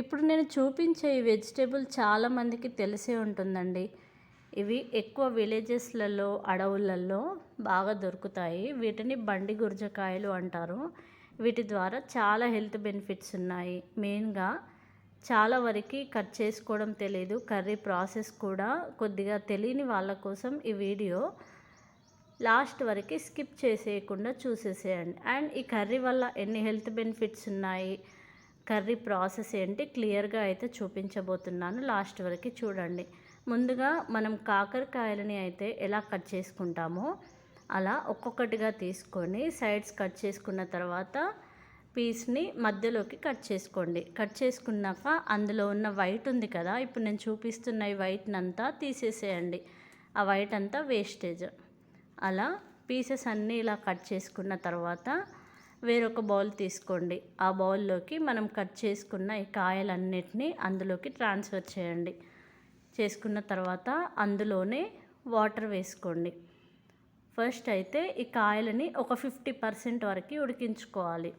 ఇప్పుడు నేను చూపించే ఈ వెజిటేబుల్ చాలామందికి తెలిసే ఉంటుందండి. ఇవి ఎక్కువ విలేజెస్లలో అడవులలో బాగా దొరుకుతాయి. వీటిని బండి గుర్జకాయలు అంటారు. వీటి ద్వారా చాలా హెల్త్ బెనిఫిట్స్ ఉన్నాయి. మెయిన్గా చాలా వరకు కట్ చేసుకోవడం తెలియదు కర్రీ ప్రాసెస్ కూడా కొద్దిగా తెలియని వాళ్ళ కోసం ఈ వీడియో లాస్ట్ వరకు స్కిప్ చేసేయకుండా చూసేసేయండి. అండ్ ఈ కర్రీ వల్ల ఎన్ని హెల్త్ బెనిఫిట్స్ ఉన్నాయి? కర్రీ ప్రాసెస్ ఏంటి? క్లియర్గా అయితే చూపించబోతున్నాను. లాస్ట్ వరకు చూడండి. ముందుగా మనం కాకరకాయలని అయితే ఎలా కట్ చేసుకుంటామో అలా ఒక్కొక్కటిగా తీసుకొని సైడ్స్ కట్ చేసుకున్న తర్వాత పీస్ని మధ్యలోకి కట్ చేసుకోండి. కట్ చేసుకున్నాక అందులో ఉన్న వైట్ ఉంది కదా ఇప్పుడు నేను చూపిస్తున్న ఈ వైట్నంతా తీసేసేయండి. ఆ వైట్ అంతా వేస్టేజ్. అలా పీసెస్ అన్నీ ఇలా కట్ చేసుకున్న తర్వాత వేరొక బౌల్ తీసుకోండి. ఆ బౌల్లోకి మనం కట్ చేసుకున్న ఈ కాయలన్నిటినీ అందులోకి ట్రాన్స్ఫర్ చేయండి. చేసుకున్న తర్వాత అందులోనే వాటర్ వేసుకోండి. ఫస్ట్ అయితే ఈ కాయలని ఒక ఫిఫ్టీ పర్సెంట్ వరకు ఉడికించుకోవాలి.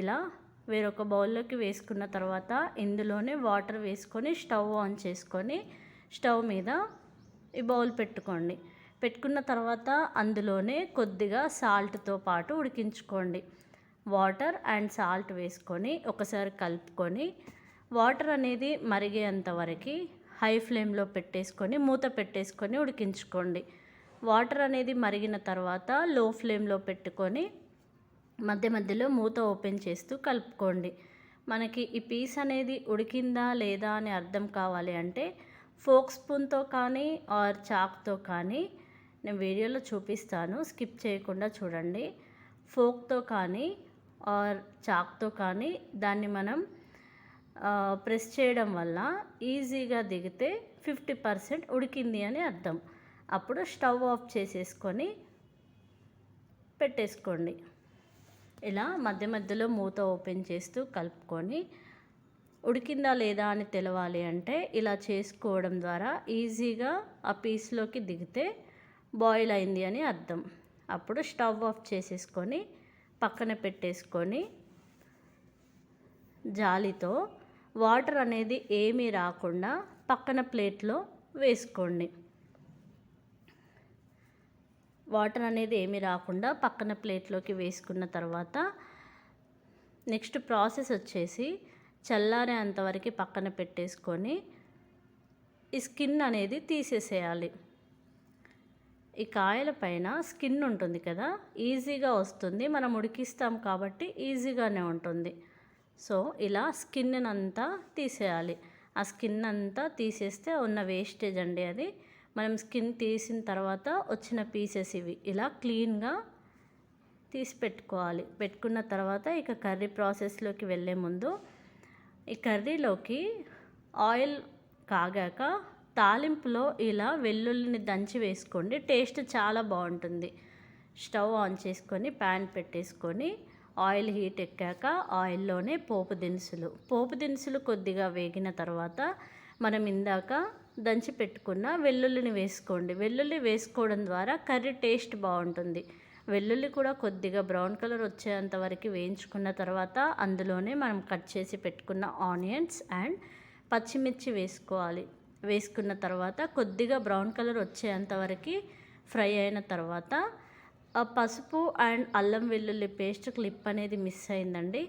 ఇలా వేరొక బౌల్లోకి వేసుకున్న తర్వాత ఇందులోనే వాటర్ వేసుకొని స్టవ్ ఆన్ చేసుకొని స్టవ్ మీద ఈ బౌల్ పెట్టుకోండి. పెట్టుకున్న తర్వాత అందులోనే కొద్దిగా సాల్ట్తో పాటు ఉడికించుకోండి. వాటర్ అండ్ సాల్ట్ వేసుకొని ఒకసారి కలుపుకొని వాటర్ అనేది మరిగేంత వరకు హై ఫ్లేమ్లో పెట్టేసుకొని మూత పెట్టేసుకొని ఉడికించుకోండి. వాటర్ అనేది మరిగిన తర్వాత లో ఫ్లేమ్లో పెట్టుకొని మధ్య మధ్యలో మూత ఓపెన్ చేస్తూ కలుపుకోండి. మనకి ఈ పీస్ అనేది ఉడికిందా లేదా అని అర్థం కావాలి అంటే ఫోక్ స్పూన్తో కానీ ఆర్ చాక్తో కానీ నేను వీడియోలో చూపిస్తాను. స్కిప్ చేయకుండా చూడండి. ఫోక్తో కానీ ఆర్ చాక్తో కానీ దాన్ని మనం ప్రెస్ చేయడం వల్ల ఈజీగా దిగితే ఫిఫ్టీ పర్సెంట్ ఉడికింది అని అర్థం. అప్పుడు స్టవ్ ఆఫ్ చేసేసుకొని పెట్టేసుకోండి. ఇలా మధ్య మధ్యలో మూత ఓపెన్ చేస్తూ కలుపుకొని ఉడికిందా లేదా అని తెలవాలి అంటే ఇలా చేసుకోవడం ద్వారా ఈజీగా ఆ పీస్లోకి దిగితే బాయిల్ అయింది అని అర్థం. అప్పుడు స్టవ్ ఆఫ్ చేసేసుకొని పక్కన పెట్టేసుకొని జాలితో వాటర్ అనేది ఏమీ రాకుండా పక్కన ప్లేట్లో వేసుకోండి. వాటర్ అనేది ఏమీ రాకుండా పక్కన ప్లేట్లోకి వేసుకున్న తర్వాత నెక్స్ట్ ప్రాసెస్ వచ్చేసి చల్లారే అంతవరకు పక్కన పెట్టేసుకొని ఈ స్కిన్ అనేది తీసేసేయాలి. ఈ కాయల పైన స్కిన్ ఉంటుంది కదా ఈజీగా వస్తుంది. మనం ఉడికిస్తాం కాబట్టి ఈజీగానే ఉంటుంది. సో ఇలా స్కిన్ అంతా తీసేయాలి. ఆ స్కిన్ అంతా తీసేస్తే ఉన్న వేస్టేజ్ అండి అది. మనం స్కిన్ తీసిన తర్వాత వచ్చిన పీసెస్ ఇవి ఇలా క్లీన్గా తీసి పెట్టుకోవాలి. పెట్టుకున్న తర్వాత ఇక కర్రీ ప్రాసెస్లోకి వెళ్ళే ముందు ఈ కర్రీలోకి ఆయిల్ కాగాక తాలింపులో ఇలా వెల్లుల్లిని దంచి వేసుకోండి. టేస్ట్ చాలా బాగుంటుంది. స్టవ్ ఆన్ చేసుకొని ప్యాన్ పెట్టేసుకొని ఆయిల్ హీట్ ఎక్కాక ఆయిల్లోనే పోపు దినుసులు. పోపు దినుసులు కొద్దిగా వేగిన తర్వాత మనం ఇందాక దంచి పెట్టుకున్న వెల్లుల్లిని వేసుకోండి. వెల్లుల్లి వేసుకోవడం ద్వారా కర్రీ టేస్ట్ బాగుంటుంది. వెల్లుల్లి కూడా కొద్దిగా బ్రౌన్ కలర్ వచ్చేంత వరకు వేయించుకున్న తర్వాత అందులోనే మనం కట్ చేసి పెట్టుకున్న ఆనియన్స్ అండ్ పచ్చిమిర్చి వేసుకోవాలి. వేసుకున్న తర్వాత కొద్దిగా బ్రౌన్ కలర్ వచ్చేంతవరకు ఫ్రై అయిన తర్వాత పసుపు అండ్ అల్లం వెల్లుల్లి పేస్ట్ క్లిప్ అనేది మిస్ అయిందండి.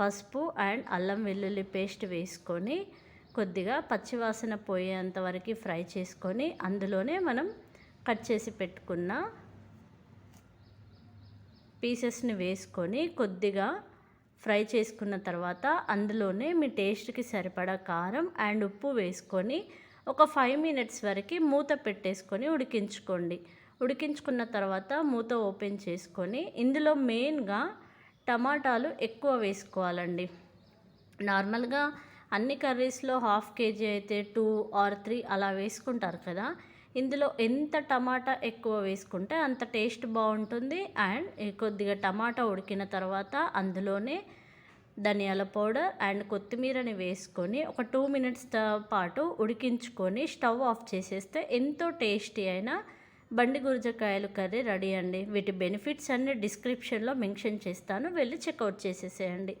పసుపు అండ్ అల్లం వెల్లుల్లి పేస్ట్ వేసుకొని కొద్దిగా పచ్చివాసన పోయేంత వరకు ఫ్రై చేసుకొని అందులోనే మనం కట్ చేసి పెట్టుకున్న పీసెస్ని వేసుకొని కొద్దిగా ఫ్రై చేసుకున్న తర్వాత అందులోనే మీ టేస్ట్కి సరిపడా కారం అండ్ ఉప్పు వేసుకొని ఒక ఫైవ్ మినిట్స్ వరకు మూత పెట్టేసుకొని ఉడికించుకోండి. ఉడికించుకున్న తర్వాత మూత ఓపెన్ చేసుకొని ఇందులో మెయిన్గా టమాటాలు ఎక్కువ వేసుకోవాలండి. నార్మల్గా అన్ని కర్రీస్లో హాఫ్ కేజీ అయితే టూ ఆర్ త్రీ అలా వేసుకుంటారు కదా. ఇందులో ఎంత టమాటా ఎక్కువ వేసుకుంటే అంత టేస్ట్ బాగుంటుంది. అండ్ కొద్దిగా టమాటా ఉడికిన తర్వాత అందులోనే ధనియాల పౌడర్ అండ్ కొత్తిమీరని వేసుకొని ఒక టూ మినిట్స్ పాటు ఉడికించుకొని స్టవ్ ఆఫ్ చేసేస్తే ఎంతో టేస్టీ అయిన బండి గురజకాయలు కర్రీ రెడీ అండి. వీటి బెనిఫిట్స్ అన్ని డిస్క్రిప్షన్లో మెన్షన్ చేస్తాను. వెళ్ళి చెక్అవుట్ చేసేసేయండి.